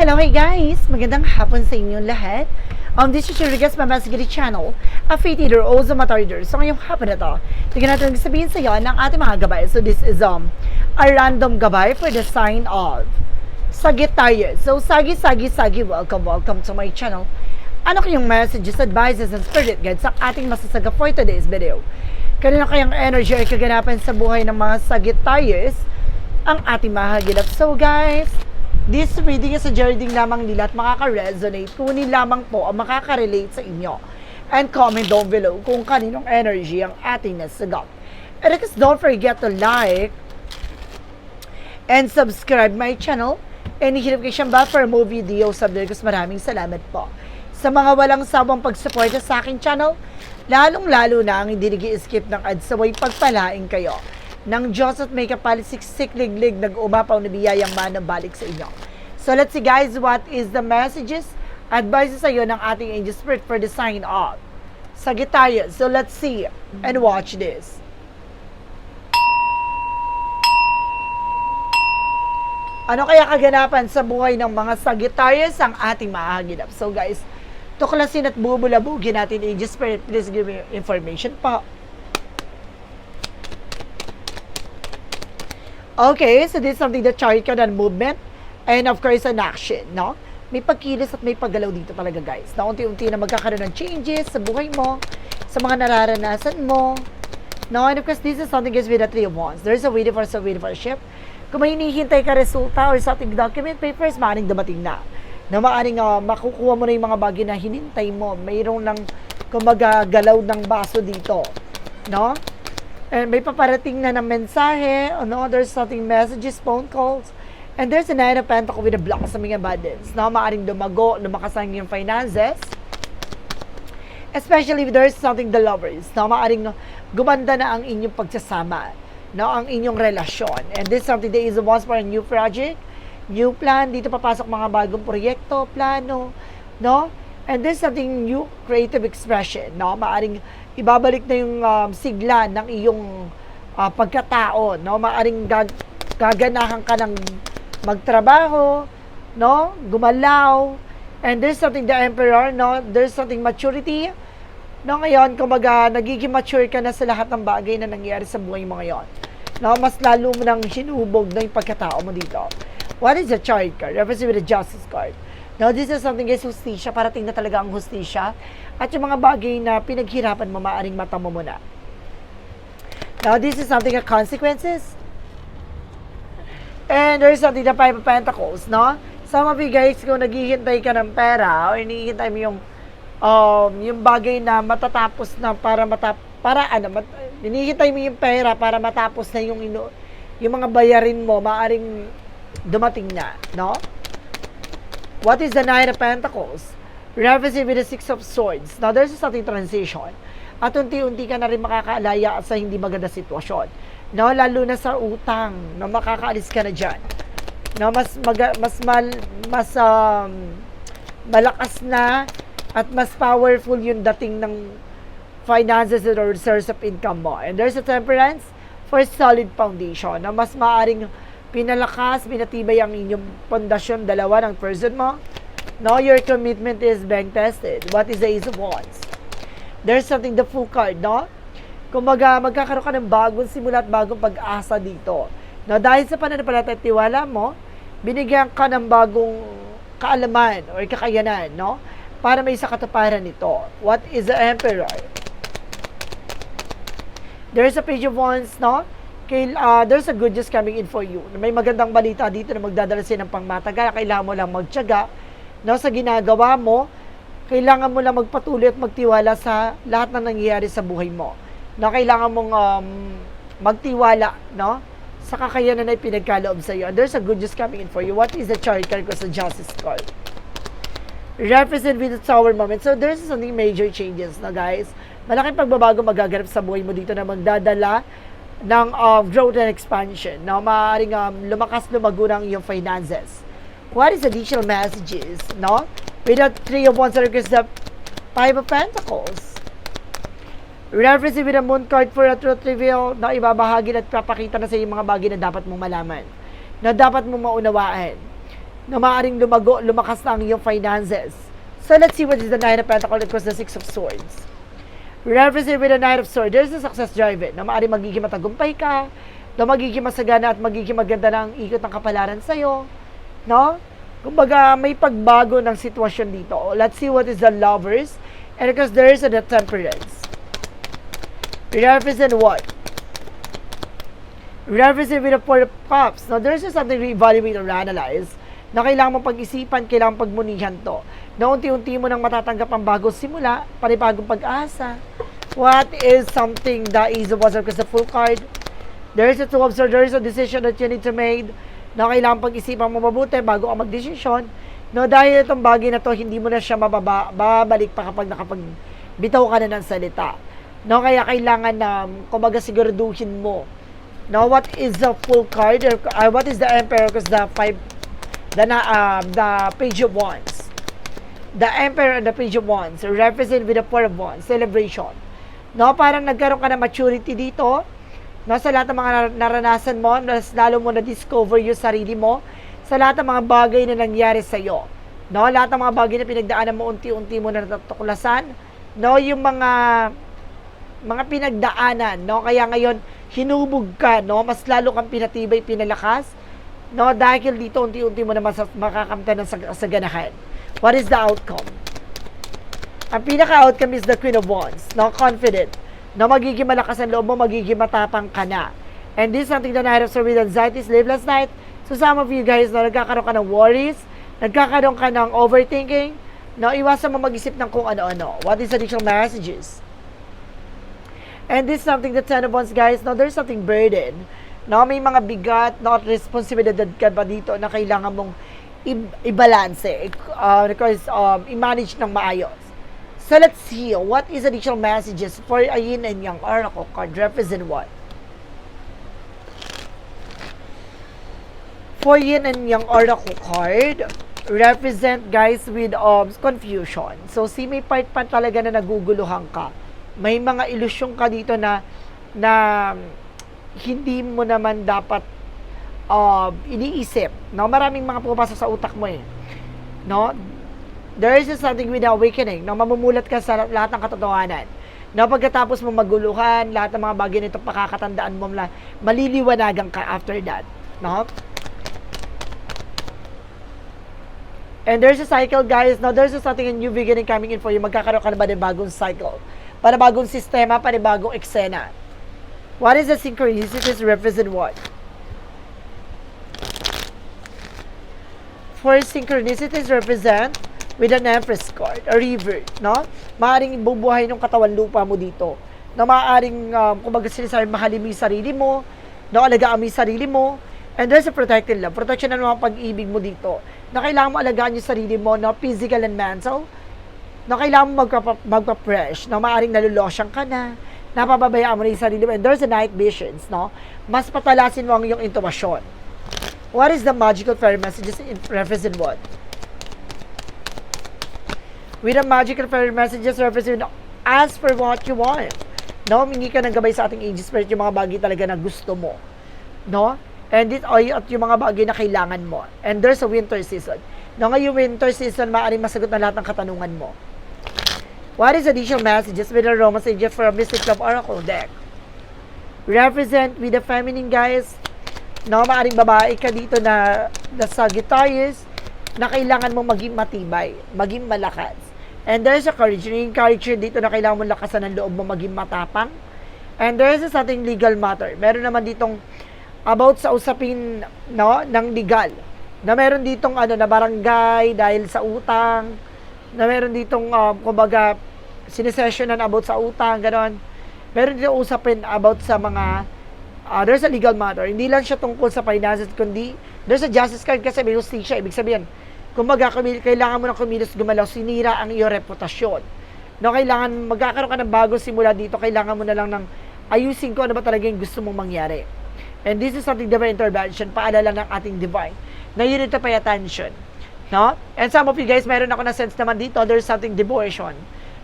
Hello, hey guys! Magandang hapon sa inyong lahat. Um, this is your guest Mama Sigiri Channel, a faith eater, also matarder. So ngayong hapon na to, tignan natin sabihin sa iyo ng ating mga gabay. So this is um, a random gabay for the sign of Sagittarius. So Sagi, Sagi, Sagi, welcome, welcome to my channel. Ano kayong messages, advices, and spirit guides sa ating masasaga for today's video? Kanina kayang energy ay kaganapan sa buhay ng mga Sagittarius ang ating mahagilap. So guys, this reading is a reading lamang nila at makaka-resonate. Kunin lamang po ang makaka-relate sa inyo. And comment down below kung kaninong energy ang ating nasagap. And because don't forget to like and subscribe my channel and hihirap kayo siyang ba for more videos sa Because maraming salamat po sa mga walang sawang pagsuporta sa aking channel, lalong-lalo na ang hindi nag-skip ng ads saway pagpalaing kayo ng Diyos at may kapalisiksik liglig nag-umapaw na biyayang manang balik sa inyo. So let's see guys, what is the messages, advices sa iyo ng ating angel spirit for the sign of Sagittarius. So let's see and watch this. Ano kaya kaganapan sa buhay ng mga Sagittarius ang ating maahagilap? So guys, tuklasin at bubulabugin natin Angel Spirit. Please give me information po. Okay, so this is something that chart ka ng movement and of course an action, no? May pagkilos at may paggalaw dito talaga guys. Na unti-unti na magkakaroon ng changes sa buhay mo, sa mga nararanasan mo. No, and of course, this is something is with the three of wands. There's a waiting for a waiting for ship. Kung may hinihintay ka resulta or something document papers, maaaring dumating na. Na maaaring uh, makukuha mo na yung mga bagay na hinintay mo. Mayroong lang, kumaga, galaw ng baso dito. No? And may paparating na ng mensahe, ano, there's something messages, phone calls, and there's a nine of pentacles with a block sa mga abundance. Na maaaring dumago, lumakasang yung finances, especially if there's something the lovers, na maaaring gumanda na ang inyong pagsasama, no, ang inyong relasyon. And this something that is once for a new project, new plan, dito papasok mga bagong proyekto, plano, no? And there's something new creative expression, no? Maaring ibabalik na yung um, sigla ng iyong uh, pagkatao, no? Maaring gag- gaganahan ka ng magtrabaho, no? Gumalaw. And there's something the emperor, no? There's something maturity. No, ngayon, kumbaga, nagiging mature ka na sa lahat ng bagay na nangyayari sa buhay mo ngayon. No, mas lalo mo nang sinubog na yung pagkatao mo dito. What is the chart card? Represent with the justice card. No, this is something is hustisya. Parating na talaga ang hustisya. At yung mga bagay na pinaghirapan mo, maaring mata mo muna. Now, this is something of consequences. And there's something the Five of Pentacles, no? Some of you guys, kung naghihintay ka ng pera, o hinihintay mo yung, um, yung bagay na matatapos na para matap para ano, mat, hinihintay mo yung pera para matapos na yung, ino, yung mga bayarin mo, maaring dumating na, no? What is the Nine of Pentacles? Referencing with the Six of Swords. Now, there's something transition. At unti-unti ka na rin makakaalaya sa hindi maganda sitwasyon. No, lalo na sa utang, no, makakaalis ka na diyan. No, mas maga, mas mal, mas um, malakas na at mas powerful yung dating ng finances or source of income mo. And there's a temperance for solid foundation na mas maaring pinalakas, pinatibay ang inyong pundasyon, dalawa ng person mo. No, your commitment is being tested. What is the Ace of Wands? There's something, the full card, no? Kumbaga, magkakaroon ka ng bagong simula at bagong pag-asa dito. No, dahil sa pananampalataya at tiwala mo, binigyan ka ng bagong kaalaman or kakayanan, no? Para may isa katuparan nito. What is the Emperor? There's a page of wands, no? Kay, uh, there's a good news coming in for you. May magandang balita dito na magdadala sa'yo ng pangmatagal. Kailangan mo lang magtyaga no, sa ginagawa mo. Kailangan mo lang magpatuloy at magtiwala sa lahat ng nangyayari sa buhay mo. No, kailangan mong um, magtiwala, no? Sa kakayanan na pinagkaloob sa iyo. And there's a good news coming in for you. What is the chart card ko sa Justice card? represent with the tower moment. So, there's something major changes na guys. Malaking pagbabago magaganap sa buhay mo dito na magdadala ng uh, growth and expansion na maaaring um, lumakas lumago ng iyong finances. What is additional messages, no? With the Three of Wands circles, the Five of Pentacles. Referencing with the Moon card for a truth reveal na ibabahagi at papakita na sa iyo mga bagay na dapat mong malaman. Na dapat mong maunawaan. na maaaring lumago, lumakas na ang iyong finances. So let's see what is the Nine of Pentacles across the Six of Swords. Represent with the Knight of Swords, there's a success drive na maaaring magiging matagumpay ka, na magiging masagana at magiging maganda na ang ikot ng kapalaran sa'yo. No? Kumbaga, may pagbago ng sitwasyon dito. Let's see what is the lovers. And because there is a temperance. Represent what? Represent with the Four of Cups. Now, there's just something to evaluate or analyze na kailangan mong pag-isipan, kailangan pagmunihan to. Na unti-unti mo nang matatanggap ang bagong simula, panibagong pag-asa. What is something that is was because the full card? There is a to observe, there is a decision that you need to make na kailangan pag-isipan mo mabuti bago ka magdesisyon. No, dahil itong bagay na to, hindi mo na siya mababa, babalik pa kapag nakapag bitaw ka na ng salita. No, kaya kailangan na, kumbaga siguraduhin mo. No, what is the full card? Or, uh, what is the emperor? Because the five, the, na, uh, the page of wands. The emperor and the page of wands represent with the four of wands, celebration. No, parang nagkaroon ka ng maturity dito. No, sa lahat ng mga nar- naranasan mo, mas lalo mo na-discover yung sarili mo sa lahat ng mga bagay na nangyari sa iyo. No, lahat ng mga bagay na pinagdaanan mo unti-unti mo na natuklasan. No, yung mga mga pinagdaanan, no? Kaya ngayon hinubog ka, no? Mas lalo kang pinatibay, pinalakas, no? Dahil dito unti-unti mo na mas makakamta ng sag- saganahan. What is the outcome? Ang pinaka-outcome is the Queen of Wands, no? Confident. No, magiging malakas ang loob mo, magiging matapang ka na. And this is something that I have with anxiety, sleepless night. So some of you guys, no, nagkakaroon ka ng worries, nagkakaroon ka ng overthinking, no, iwasan mo mag-isip ng kung ano-ano. What is additional messages? And this is something that Ten of Wands, guys, no, there's something burden. No, may mga bigat, no, at responsibilidad ka ba dito na kailangan mong i-balance, uh, because, um, i-manage ng maayos. So let's see, what is additional messages for a yin and yang oracle card represent what? For yin and yang oracle card, represent guys with um, confusion. So si may part pa talaga na naguguluhan ka. May mga ilusyon ka dito na na hindi mo naman dapat uh, iniisip. No? Maraming mga pumapasok sa utak mo eh. No? There is something with awakening. No? Mamumulat ka sa lahat ng katotohanan. No, pagkatapos mo maguluhan, lahat ng mga bagay nito pakakatandaan mo na maliliwanagan ka after that. No? And there's a cycle, guys. Now, there's a something a new beginning coming in for you. Magkakaroon ka na ba ng bagong cycle? Para bagong sistema, para bagong eksena. What is the synchronicities represent what? For synchronicities represent with an Empress card, a river, no? Maaring bubuhay ng katawan lupa mo dito. Na maaring, um, kumbaga sinasabi, mahalin mo yung sarili mo, no? alagaan mo yung sarili mo, and there's a protected love. Protection na naman ang pag-ibig mo dito. Na kailangan mo alagaan yung sarili mo, no? physical and mental, na kailangan magpa, magpa-fresh, na maaring nalulosyan ka na, napababayaan mo na yung sarili mo, and there's a night visions, no? Mas patalasin mo ang iyong intuition. What is the magical fairy messages in represent what? With the magical fairy messages represent ask for what you want. No, humingi ka ng gabay sa ating angel spirit yung mga bagay talaga na gusto mo. No? And it at yung mga bagay na kailangan mo. And there's a winter season. No, ngayong winter season, maaaring masagot na lahat ng katanungan mo. What is additional messages with the romance angel for a Mystic Love Oracle deck? Represent with the feminine guys, no, maaring babae ka dito na, na Sagittarius, na kailangan mo maging matibay, maging malakas. And there's a courage, encourage dito na kailangan mo lakasan ng loob mo maging matapang. And there's a something legal matter. Meron naman ditong about sa usapin no, ng legal. Na meron ditong ano, na barangay dahil sa utang. Na meron ditong, um, kumbaga, sinesessionan about sa utang, ganon. Meron ditong usapin about sa mga uh, there's a legal matter. Hindi lang siya tungkol sa finances, kundi there's a justice card kasi may justisya. Ibig sabihin, kumbaga, kailangan mo ng kumilos gumalaw, sinira ang iyong reputasyon. No, kailangan, magkakaroon ka ng bagong simula dito, kailangan mo na lang ng ayusin ko ano ba talaga yung gusto mong mangyari. And this is something divine intervention, paalala ng ating divine, na you need to pay attention. No? And some of you guys, meron ako na sense naman dito, there's something devotion.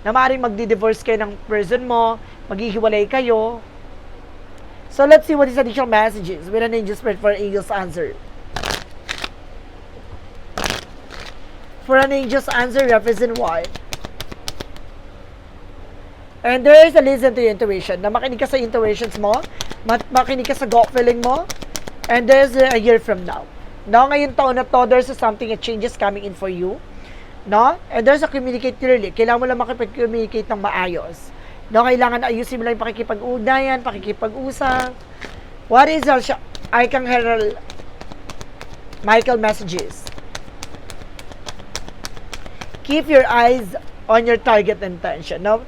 Na maaaring magdi-divorce kayo ng person mo, maghihiwalay kayo, So let's see what is additional messages with an angel spirit for Eagle's answer. For an angel's answer, represent what? And there is a listen to your intuition. Na makinig ka sa intuitions mo, makinig ka sa gut feeling mo, and there's a year from now. No, ngayong taon na to, there's something, a changes coming in for you. No? And there's a communicate clearly. Kailangan mo lang makipag-communicate ng maayos. No, kailangan ayusin mo lang yung pakikipag-ugnayan, pakikipag-usap. What is our Archangel Michael messages? Keep your eyes on your target intention. No?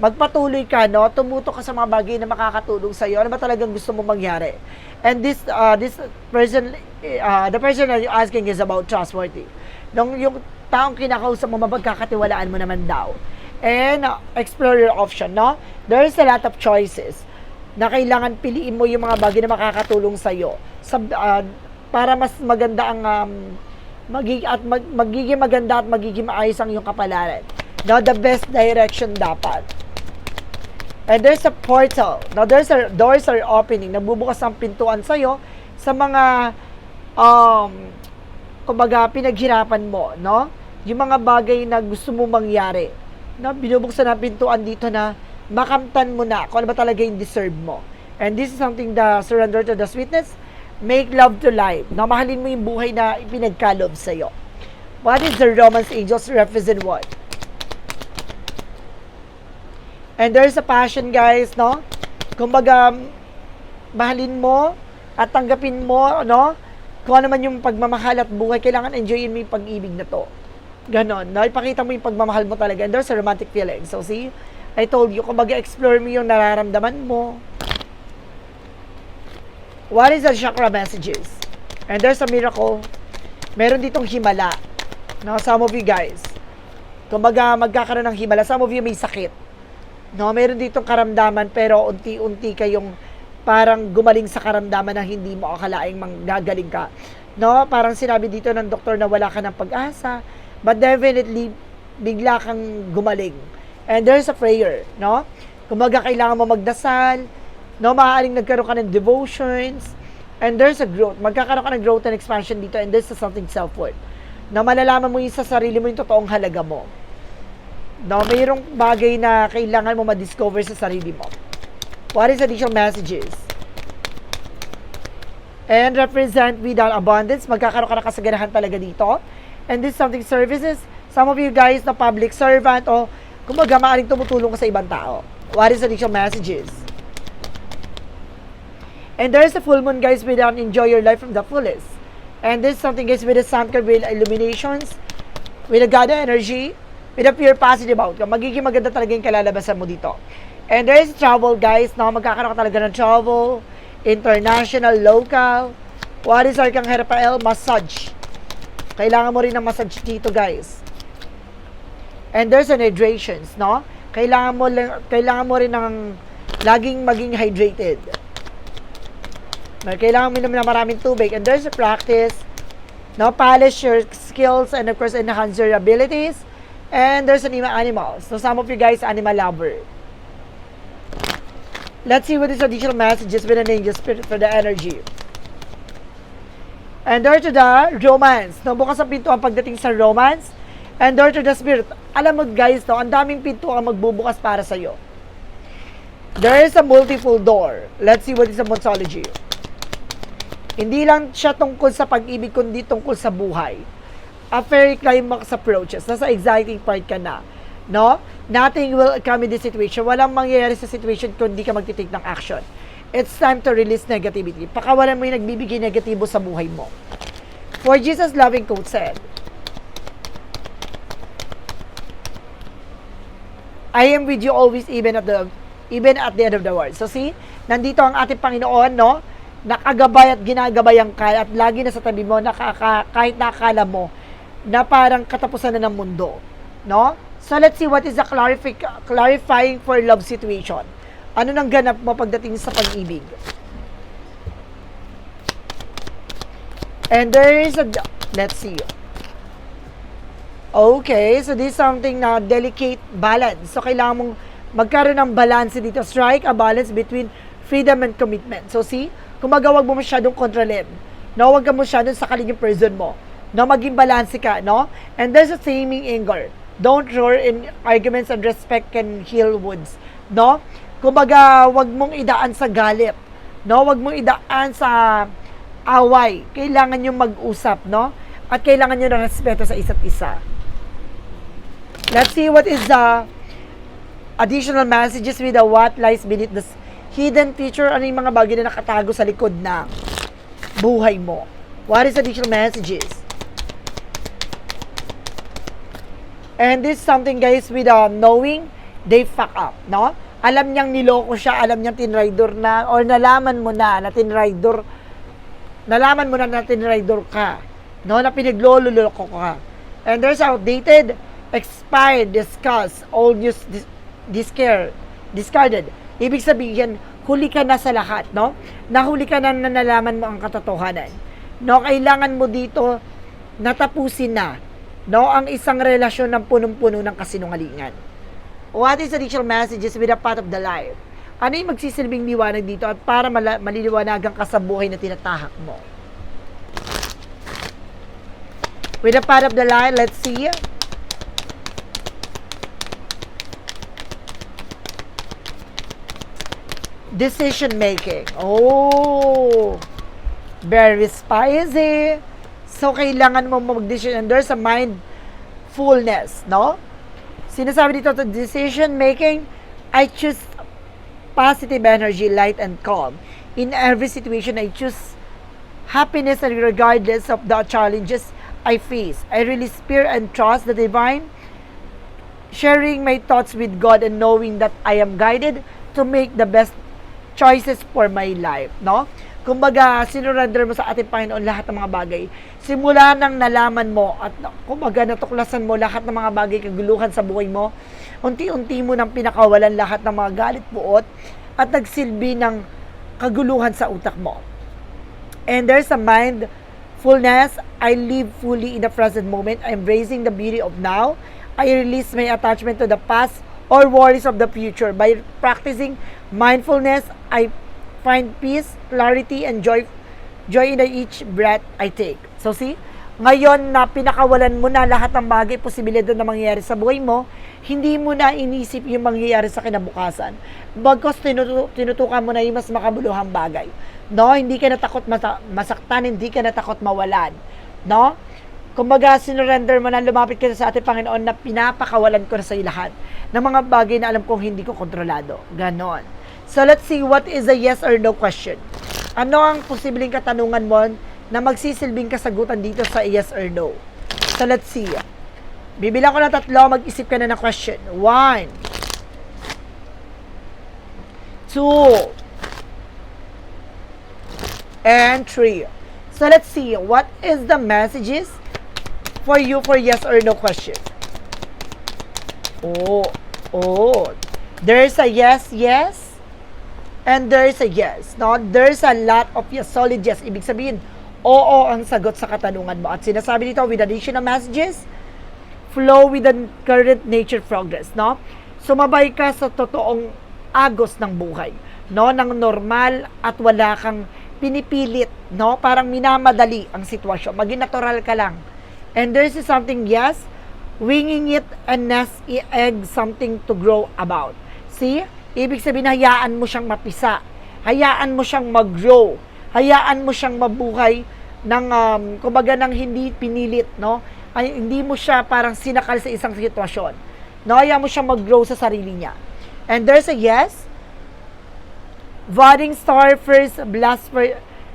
Magpatuloy ka, no? Tumuto ka sa mga bagay na makakatulong sa iyo. Ano ba talagang gusto mo mangyari? And this uh, this person uh, the person that you're asking is about trustworthy. Nung yung taong kinakausap mo, mapagkakatiwalaan mo naman daw. And uh, explore your option, no? There's a lot of choices na kailangan piliin mo yung mga bagay na makakatulong sa iyo sa uh, para mas maganda ang um, magig at mag, magiging maganda at magiging maayos ang iyong kapalaran. No, the best direction dapat. And there's a portal. Now, there's a, doors are opening. Nagbubukas ang pintuan sa'yo sa mga, um, kumbaga, pinaghirapan mo, no? Yung mga bagay na gusto mo mangyari. No? Binubuksan ang pintuan dito na makamtan mo na kung ano ba talaga yung deserve mo. And this is something the surrender to the sweetness. Make love to life. No? Mahalin mo yung buhay na ipinagkalob sa'yo. What is the romance angels represent what? And there's a passion, guys, no? Kumbaga, mahalin mo at tanggapin mo, no? Kung ano man yung pagmamahal at buhay, kailangan enjoyin mo yung pag-ibig na to. Ganon, no? Ipakita mo yung pagmamahal mo talaga. And there's a romantic feeling. So, see? I told you, kumbaga, explore mo yung nararamdaman mo. What is the chakra messages? And there's a miracle. Meron ditong himala. No, some of you guys. Kumbaga, magkakaroon ng himala. Some of you may sakit. No, meron ditong karamdaman pero unti-unti kayong parang gumaling sa karamdaman na hindi mo akalaing manggagaling ka. No, parang sinabi dito ng doktor na wala ka ng pag-asa, but definitely bigla kang gumaling. And there's a prayer, no? Kumaga kailangan mo magdasal, no, maaaring nagkaroon ka ng devotions, and there's a growth. Magkakaroon ka ng growth and expansion dito, and there's a something self-worth. Na malalaman mo yung sa sarili mo yung totoong halaga mo. No, mayroong bagay na kailangan mo ma-discover sa sarili mo. What is additional messages? And represent without abundance. Magkakaroon ka ng kasaganahan talaga dito. And this something services. Some of you guys na public servant o kumbaga maaaring tumutulong ka sa ibang tao. What is additional messages? And there's a full moon, guys, with um, enjoy your life from the fullest. And this something, guys, with the sun with illuminations, with a God energy, with a pure positive outcome. Magiging maganda talaga yung kalalabasan mo dito. And there is travel, guys, na magkakaroon ka talaga ng travel, international, local. What is our Rafael? Massage. Kailangan mo rin ng massage dito, guys. And there's an hydrations, no? Kailangan mo, lang- kailangan mo rin ng laging maging hydrated. Kailangan mo inom na maraming tubig. And there's a practice, no? Polish your skills and of course enhance your abilities. And there's an animals. So some of you guys animal lover. Let's see what is additional messages with an angel spirit for the energy. And door to the romance. No, bukas ang pinto ang pagdating sa romance. And door to the spirit. Alam mo guys, no, ang daming pinto ang magbubukas para sa iyo. There is a multiple door. Let's see what is the monsology. Hindi lang siya tungkol sa pag-ibig, kundi tungkol sa buhay. A fairy climax approaches. Nasa exciting part ka na. No? Nothing will come in this situation. Walang mangyayari sa situation kung di ka magtitake ng action. It's time to release negativity. Pakawalan mo yung nagbibigay negatibo sa buhay mo. For Jesus' loving quote said, I am with you always even at the even at the end of the world. So see, nandito ang ating Panginoon, no? Nakagabay at ginagabayan ka at lagi na sa tabi mo, nakaka, kahit nakakala mo na parang katapusan na ng mundo. No? So let's see what is the clarific, clarifying for love situation. Ano nang ganap mo pagdating sa pag-ibig? And there is a, let's see. Okay, so this is something na delicate balance. So kailangan mong magkaroon ng balance dito. Strike a balance between freedom and commitment. So see, kung magawag mo masyadong kontrolin, no, wag ka masyadong sakalin yung person mo. No? Maging balanse ka, no? And there's a taming anger. Don't roar in arguments and respect can heal wounds, no? Kumbaga, wag mong idaan sa galit, no? Wag mong idaan sa away. Kailangan yung mag-usap, no? At kailangan nyo ng respeto sa isa't isa. Let's see what is the additional messages with the what lies beneath the hidden future. Ano yung mga bagay na nakatago sa likod na buhay mo? What is additional messages? And this is something guys with uh, knowing they fuck up, no? Alam niyang niloko siya, alam niyang tinrider na, or nalaman mo na na tinrider, nalaman mo na na tinrider ka, no? Na pinaglololoko ka. And there's outdated, expired, discussed, old news, dis- discard, discarded. Ibig sabihin, huli ka na sa lahat, no? Nahuli ka na na nalaman mo ang katotohanan. No, kailangan mo dito natapusin na, no, ang isang relasyon ng punong-puno ng kasinungalingan. What is additional messages with a part of the life? Ano yung magsisilbing liwanag dito at para mala- maliliwanagan ka sa buhay na tinatahak mo? With a part of the life, let's see. Decision making. Oh, very spicy. So, kailangan mo mag-decision. There's a mindfulness, no? Sinasabi dito to decision making, I choose positive energy, light, and calm. In every situation, I choose happiness and regardless of the challenges I face. I really fear and trust the divine, sharing my thoughts with God and knowing that I am guided to make the best choices for my life, no? Kumbaga, sinurrender mo sa ating Panginoon lahat ng mga bagay. Simula nang nalaman mo at kumbaga natuklasan mo lahat ng mga bagay kaguluhan sa buhay mo, unti-unti mo nang pinakawalan lahat ng mga galit puot at nagsilbi ng kaguluhan sa utak mo. And there's a mindfulness. I live fully in the present moment. I'm embracing the beauty of now. I release my attachment to the past or worries of the future. By practicing mindfulness, I find peace, clarity, and joy joy in each breath I take. So see, ngayon na pinakawalan mo na lahat ng bagay, posibilidad na mangyayari sa buhay mo, hindi mo na inisip yung mangyayari sa kinabukasan. Bagkos tinutu- tinutukan mo na yung mas makabuluhang bagay. No, hindi ka natakot masa- masaktan, hindi ka natakot mawalan. No? Kumbaga, sinurrender mo na lumapit ka sa ating Panginoon na pinapakawalan ko na sa lahat ng mga bagay na alam kong hindi ko kontrolado. Ganon. So, let's see what is a yes or no question. Ano ang posibleng katanungan mo na magsisilbing kasagutan dito sa yes or no? So, let's see. Bibilang ko ng tatlo, mag-isip ka na ng question. One. Two. And three. So, let's see. What is the messages for you for yes or no question? Oh, oh. There's a yes, yes. And there's a yes. No? There's a lot of yes, solid yes. Ibig sabihin, oo ang sagot sa katanungan mo. At sinasabi dito with additional messages, flow with the current nature progress. No? Sumabay ka sa totoong agos ng buhay. No? Ng normal at wala kang pinipilit. No? Parang minamadali ang sitwasyon. Maging natural ka lang. And there's something, yes, winging it and nest egg something to grow about. See? Ibig sabihin, hayaan mo siyang mapisa. Hayaan mo siyang mag-grow. Hayaan mo siyang mabuhay ng, um, kumbaga, ng hindi pinilit, no? Ay, hindi mo siya parang sinakal sa isang sitwasyon. No? Hayaan mo siyang mag-grow sa sarili niya. And there's a yes, budding star first blast for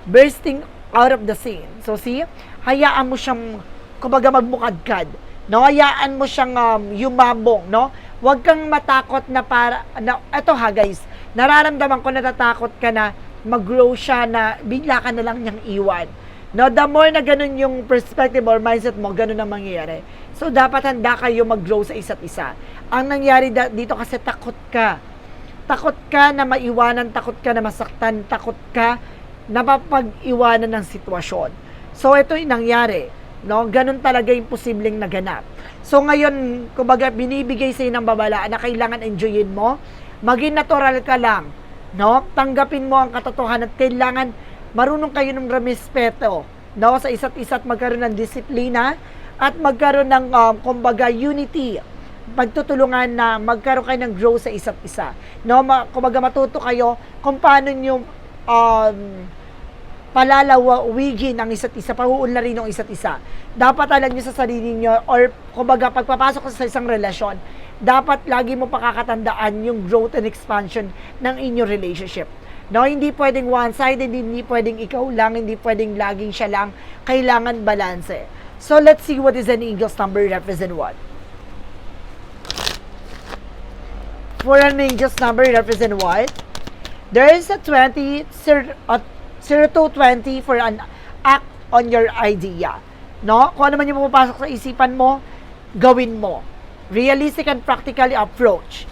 bursting out of the scene. So see, hayaan mo siyang kumbaga magmukadkad. No, hayaan mo siyang um, yumabong, no? Huwag kang matakot na para na eto ha guys, nararamdaman ko natatakot ka na mag-grow siya na bigla ka na lang niyang iwan. No, the more na ganun yung perspective or mindset mo, ganun ang mangyayari. So, dapat handa kayo mag-grow sa isa't isa. Ang nangyari dito kasi takot ka. Takot ka na maiwanan, takot ka na masaktan, takot ka na mapag-iwanan ng sitwasyon. So, ito yung nangyari. No? Ganun talaga yung posibleng naganap. So, ngayon, kumbaga, binibigay sa'yo ng babala na kailangan enjoyin mo. Maging natural ka lang. No? Tanggapin mo ang katotohanan at kailangan marunong kayo ng respeto. no, sa isa't isa at magkaroon ng disiplina at magkaroon ng, um, kumbaga, unity pagtutulungan na magkaroon kayo ng grow sa isa't isa. No, kumbaga matuto kayo kung paano nyo um, palalawigin ang isa't isa, pahuun na rin ng isa't isa. Dapat alam nyo sa sarili nyo or kumbaga pagpapasok sa isang relasyon, dapat lagi mo pakakatandaan yung growth and expansion ng inyong relationship. No, hindi pwedeng one-sided, hindi pwedeng ikaw lang, hindi pwedeng laging siya lang. Kailangan balanse. So, let's see what is an angel's number represent what. For an angel's number represent what? There is a 20, a 0220 for an act on your idea. No? Kung ano man yung pumapasok sa isipan mo, gawin mo. Realistic and practical approach.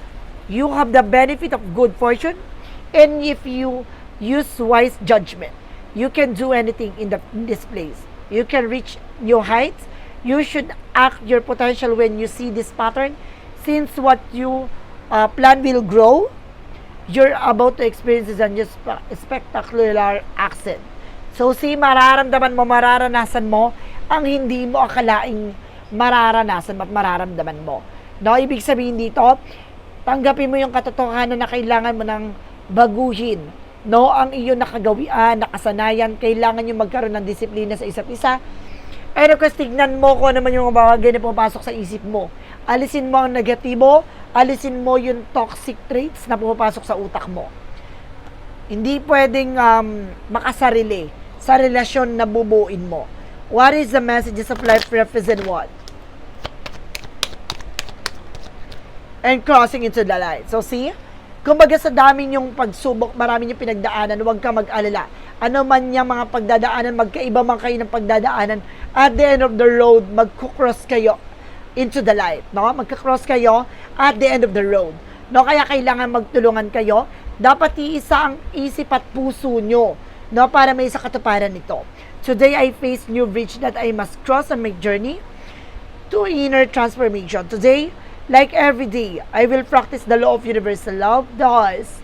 You have the benefit of good fortune and if you use wise judgment, you can do anything in, the, in this place. You can reach new heights. You should act your potential when you see this pattern since what you uh, plan will grow you're about to experience a new spe- spectacular accent. So, si mararamdaman mo, mararanasan mo ang hindi mo akalaing mararanasan at mararamdaman mo. No, ibig sabihin dito, tanggapin mo yung katotohanan na kailangan mo ng baguhin. No, ang iyong nakagawian, nakasanayan, kailangan yung magkaroon ng disiplina sa isa't isa. And of course, tignan mo kung ano naman yung mga na pumapasok sa isip mo. Alisin mo ang negatibo, alisin mo yung toxic traits na pumapasok sa utak mo. Hindi pwedeng um, makasarili sa relasyon na bubuin mo. What is the messages of life represent what? And crossing into the light. So see, kumbaga sa dami yung pagsubok, marami yung pinagdaanan, huwag ka mag-alala. Ano man yung mga pagdadaanan, magkaiba man kayo ng pagdadaanan, at the end of the road, magkukross kayo into the light, no? Magka-cross kayo at the end of the road. No, kaya kailangan magtulungan kayo. Dapat iisa ang isip at puso nyo, no, para may sa katuparan nito. Today I face new bridge that I must cross on my journey to inner transformation. Today, like every day, I will practice the law of universal love. Thus,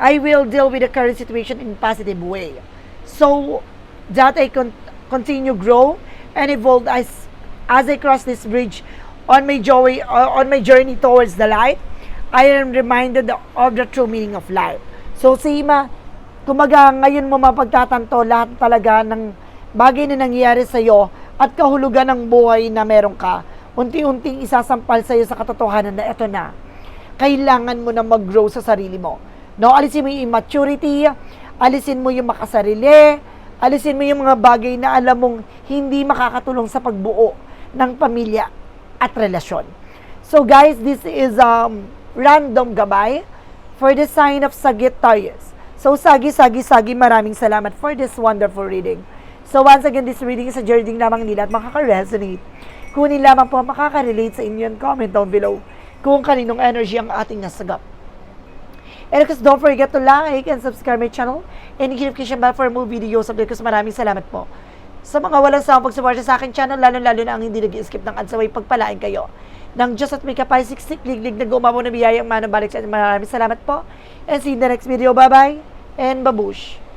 I will deal with the current situation in positive way. So that I con- continue grow and evolve as as I cross this bridge on my journey uh, on my journey towards the light. I am reminded of the true meaning of life. So Sima, kumaga ngayon mo mapagtatanto lahat talaga ng bagay na nangyayari sa iyo at kahulugan ng buhay na meron ka. Unti-unting isasampal sa iyo sa katotohanan na ito na. Kailangan mo na mag-grow sa sarili mo. No, alisin mo yung immaturity, alisin mo yung makasarili, alisin mo yung mga bagay na alam mong hindi makakatulong sa pagbuo ng pamilya at relasyon. So guys, this is um, random gabay for the sign of Sagittarius. So sagi, sagi, sagi, maraming salamat for this wonderful reading. So once again, this reading is a journey lamang nila at makaka-resonate. Kunin lamang po makaka-relate sa inyo and comment down below kung kaninong energy ang ating nasagap. And of course, don't forget to like and subscribe my channel and hit notification bell for more videos update kasi maraming salamat po. Sa mga walang sawang pagsuporta sa akin channel, lalo-lalo na ang hindi nag-skip ng adsaway pagpalain kayo. Ng Diyos at may kapay siksik, liglig na gumawa na biyayang manabalik sa atin. Maraming salamat po. And see you in the next video. Bye-bye and babush.